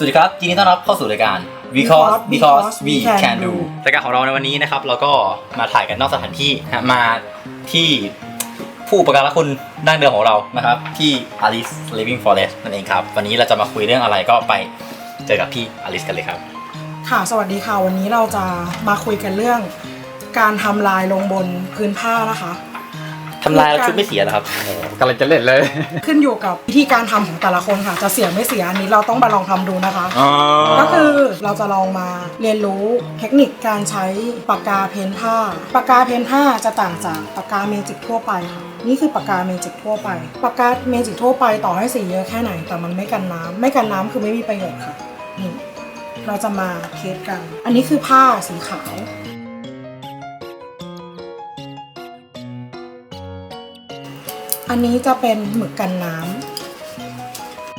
สวัสดีครับยินดีต้อนรับเข้าสู่รายการ because because we can do รายการของเราในวันนี้นะครับ เราก็มาถ่ายกันนอกสถานที่นะมาที่ผู้อุประการคุณดั้งเดิมของเรานะครับ ที่ Alice Living Forest นั่นเองครับ วันนี้เราจะมาคุยเรื่องอะไรก็ไปเจอกับพี่ Alice กันเลยครับ ค่ะสวัสดีค่ะ วันนี้เราจะมาคุยกันเรื่อง การทำลายลงบนพื้นผ้านะคะ ทำลายแล้วชุดไม่เสียเหรอครับ กำลังจะเล่นเลย ขึ้นอยู่กับวิธีการทำของแต่ละคนค่ะ จะเสียไม่เสียอันนี้เราต้องมาลองทำดูนะคะอ๋อก็คือเราจะลองมาเรียนรู้เทคนิคการใช้ปากกาเพ้นผ้า ปากกาเพ้นผ้าจะต่างจากปากกาเมจิกทั่วไปค่ะนี่คือปากกาเมจิกทั่วไป ปากกาเมจิกทั่วไปต่อให้สีเยอะแค่ไหนแต่มันไม่กันน้ำไม่กันน้ำคือไม่มีประโยชน์ค่ะนี่เราจะมาเทสกัน อันนี้คือผ้าสีขาว อันนี้จะเป็นหมึกกันน้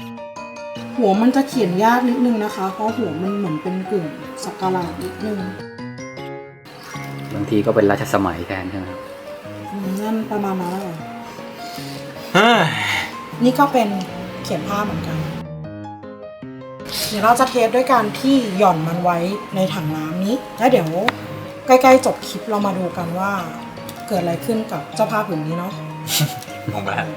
ำ หัวมันจะเขียนยากนิดนึงนะคะ เพราะหัวมันเหมือนเป็นกึ่งสักการะนิดนึงบางทีก็เป็นราชสมัยแทนใช่ไหมครับอืมนั่นประมาณนั้นแหละเฮ้ยนี่ก็เป็นเขียนผ้าเหมือนกัน เดี๋ยวเราจะเทสด้วยการที่หย่อนมันไว้ในถังน้ำนี้ แล้วเดี๋ยวใกล้ๆจบคลิปเรามาดูกันว่า เกิดอะไรขึ้นกับเจ้าผ้าผืนนี้เนาะ งงไปแล้ว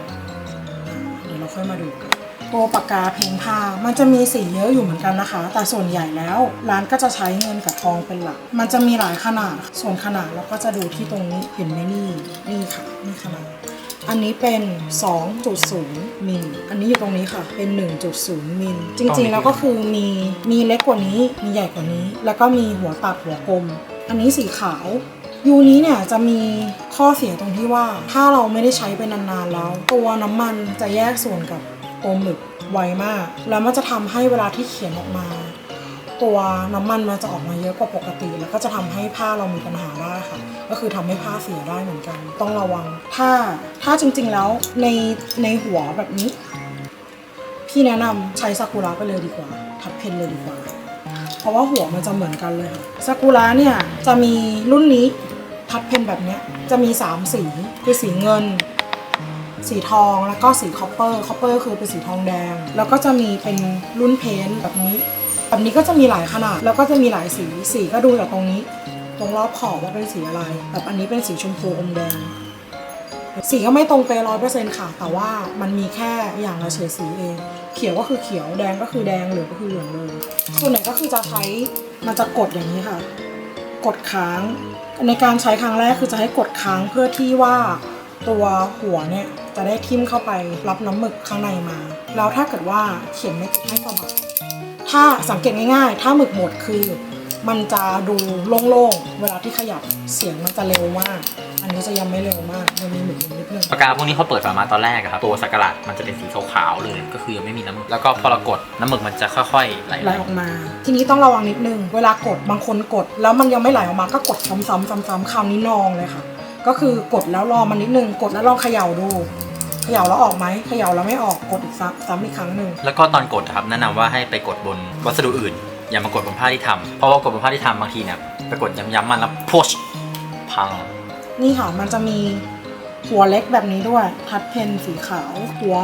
เดี๋ยวเราค่อยมาดูกันตัวปากกาเพ้นผ้ามันจะมีสีเยอะอยู่เหมือนกันนะคะ แต่ส่วนใหญ่แล้ว ร้านก็จะใช้เงินกับทองเป็นหลัก มันจะมีหลายขนาด ส่วนขนาดเราก็จะดูที่ตรงนี้เห็นไหมนี่นี่ค่ะนี่ขนาดอันนี้เป็น 2.0 มิล อันนี้อยู่ตรงนี้ค่ะ เป็น 1.0 มิล จริงๆ แล้วก็คือมี มีเล็กกว่านี้ มีใหญ่กว่านี้ แล้วก็มีหัวตัดหัวกลม อันนี้สีขาว ยูนี้เนี่ยจะมี ข้อเสียตรงที่ว่าถ้าเราไม่ได้ใช้ไปนานๆแล้ว ตัวน้ำมันจะแยกส่วนกับตัวหมึกไวมาก แล้วมันจะทำให้เวลาที่เขียนออกมา ตัวน้ำมันมันจะออกมาเยอะกว่าปกติ แล้วก็จะทำให้ผ้าเรามีปัญหาได้ค่ะ ก็คือทำให้ผ้าเสียได้เหมือนกัน ต้องระวัง ถ้าถ้าจริงๆแล้วในในหัวแบบนี้ พี่แนะนำใช้ซากุระไปเลยดีกว่า ทัดเพนเลยดีกว่า เพราะว่าหัวมันจะเหมือนกันเลยค่ะซากุระเนี่ยจะมีรุ่นนี้ ทัดเพนแบบนี้จะมี 3 สีคือสีเงิน สีทองแล้วก็สีคอปเปอร์คอปเปอร์คือเป็นสีทองแดง แล้วก็จะมีเป็นรุ่นเพ้นแบบนี้ แบบนี้ก็จะมีหลายขนาด แล้วก็จะมีหลายสีสีก็ดูจากตรงนี้ ตรงรอบขอบว่าเป็นสีอะไรแบบอันนี้เป็นสีชมพูอมแดงสีก็ไม่ตรงเป๊ะร้อยเปอร์เซ็นต์ค่ะ แต่ว่ามันมีแค่อย่างละเฉดสีเอง เขียวก็คือเขียว แดงก็คือแดง เหลืองก็คือเหลืองเลย ส่วนไหนก็คือจะใช้มันจะกดอย่างนี้ค่ะ กดค้าง ในการใช้ครั้งแรกคือจะให้กดค้างเพื่อที่ว่าตัวหัวเนี่ยจะได้ทิ่มเข้าไปรับน้ำหมึกข้างในมา แล้วถ้าเกิดว่าเขียนไม่ติดให้สะบัดถ้าสังเกตง่ายๆ ถ้าหมึกหมดคือ มันจะดูโล่งๆ เวลาที่ขยับเสียงมันจะเร็วมาก อันนี้จะยังไม่เร็วมากมันมีหมึกอยู่นิดนึงปากกาพวกนี้เขาเปิดฝามาตอนแรกอะครับตัวสักการะมันจะเป็นสีขาวๆเลยก็คือยังไม่มีน้ำหมึกแล้วก็พอเรากดน้ำหมึกมันจะค่อยๆไหลไหลออกมา ทีนี้ต้องระวังนิดนึง เวลากดบางคนกด แล้วมันยังไม่ไหลออกมาก็กดซ้ำๆซ้ำๆคราวนี้นองเลยค่ะ ก็คือกดแล้วรอมันนิดนึงกดแล้วลองเขย่าดูเขย่าแล้วออกไหมเขย่าแล้วไม่ออกกดอีกซ้ำซ้ำอีกครั้งหนึ่งแล้วก็ตอนกดอะครับแนะนำว่าให้ไปกดบนวัสดุอื่น อย่ามากดบนผ้าที่ทำเพราะว่ากดบนผ้าที่ทำบางทีเนี่ยไปกดย้ำๆมันแล้วพุชพัง นี่ค่ะมันจะมีหัวเล็กแบบนี้ด้วยทัดเพนสีขาว หัว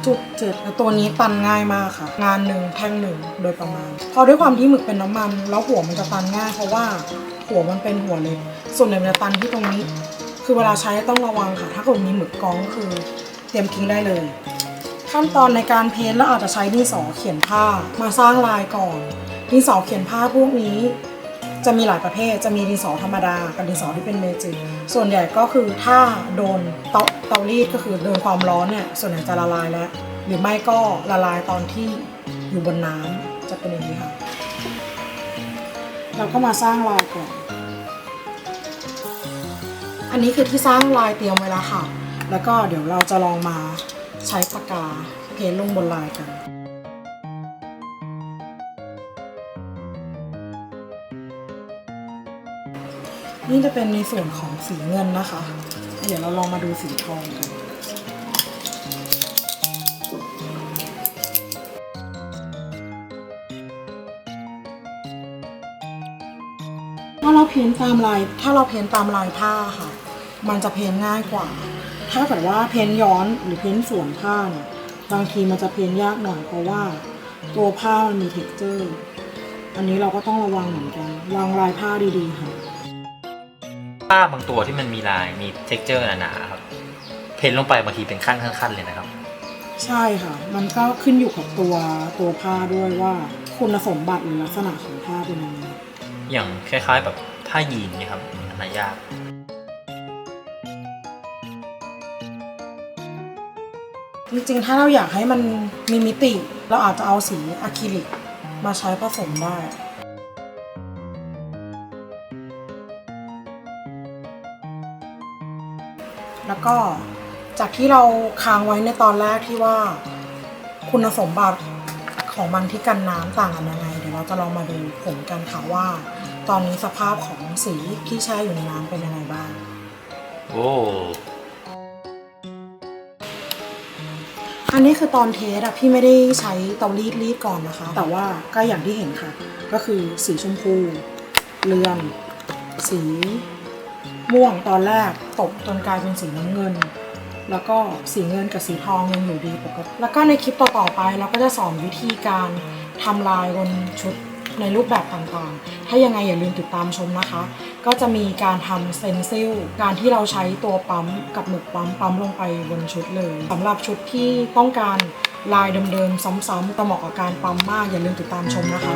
0.7แล้วตัวนี้ตันง่ายมากค่ะ งานหนึ่งแท่งหนึ่งโดยประมาณ พอด้วยความที่หมึกเป็นน้ำมัน แล้วหัวมันจะตันง่ายเพราะว่าหัวมันเป็นหัวเล็ก ส่วนใหญ่มันจะตันที่ตรงนี้ คือเวลาใช้ต้องระวังค่ะ ถ้าเกิดมีหมึกกองก็คือเตรียมทิ้งได้เลย ขั้นตอนในการเพ้นเราอาจจะใช้ดินสอเขียนผ้ามาสร้างลายก่อน ดินสอเขียนผ้าพวกนี้ จะมีหลายประเภท จะมีดินสอธรรมดา กับดินสอที่เป็นเมจิก ส่วนใหญ่ก็คือถ้าโดนเตาเตารีดก็คือโดนความร้อนเนี่ย ส่วนใหญ่จะละลายแล้ว หรือไม่ก็ละลายตอนที่อยู่บนน้ำจะเป็นอย่างนี้ค่ะ เราก็มาสร้างลายก่อน อันนี้คือที่สร้างลายเตรียมไว้แล้วค่ะ แล้วก็เดี๋ยวเราจะลองมาใช้ปากกาเพ้นลงบนลายกัน นี่จะเป็นในส่วนของสีเงินนะคะ เดี๋ยวเราลองมาดูสีทองกันถ้าเราเพ้นตามลาย ถ้าเราเพ้นตามลายผ้าค่ะ มันจะเพ้นง่ายกว่า ถ้าเกิดว่าเพ้นย้อนหรือเพ้นสวนผ้าเนี่ยบางทีมันจะเพ้นยากหน่อยเพราะว่า ตัวผ้ามันมี t e x t อร์ อันนี้เราก็ต้องระวังเหมือนกัน วางลายผ้าดีๆค่ะ ผ้าบางตัวที่มันมีลายมี t e x t อร์หนาๆครับ เพ้นลงไปบางทีเป็นขั้นขั้นๆเลยนะครับ ใช่ค่ะ มันก็ขึ้นอยู่กับตัวตัวผ้าด้วยว่าคุณสมบัติหรือลักษณะของผ้าเป็นยังไงอย่างคล้าย ๆ แบบผ้ายีนเนี่ยครับอันนั้นยากจริงๆ ถ้าเราอยากให้มันมีมิติ เราอาจจะเอาสีอะคริลิกมาใช้ผสมได้ แล้วก็จากที่เราค้างไว้ในตอนแรกที่ว่าคุณสมบัติของมันที่กันน้ำต่างกันยังไง เดี๋ยวเราจะลองมาดูผลกันค่ะว่า ตอนนี้สภาพของสีที่แช่อยู่ในน้ำเป็นยังไงบ้าง โอ้อันนี้คือตอนเทสอะพี่ไม่ได้ใช้เตารีดรีดก่อนนะคะ แต่ว่าก็อย่างที่เห็นค่ะ ก็คือสีชมพูเรือนสี ม่วงตอนแรกตกจนกลายเป็นสีน้ำเงิน แล้วก็สีเงินกับสีทองยังอยู่ดีปกติแล้วก็ในคลิปต่อๆไปเราก็จะสอนวิธีการทำลายบนชุดในรูปแบบต่างๆ ถ้ายังไงอย่าลืมติดตามชมนะคะ ก็จะมีการทำเซนซิล การที่เราใช้ตัวปั๊มกับหมึกปั๊มปั๊มลงไปบนชุดเลยสำหรับชุดที่ต้องการลายเดิมๆซ้ำๆแต่เหมาะกับการปั๊มมากอย่าลืมติดตามชมนะคะ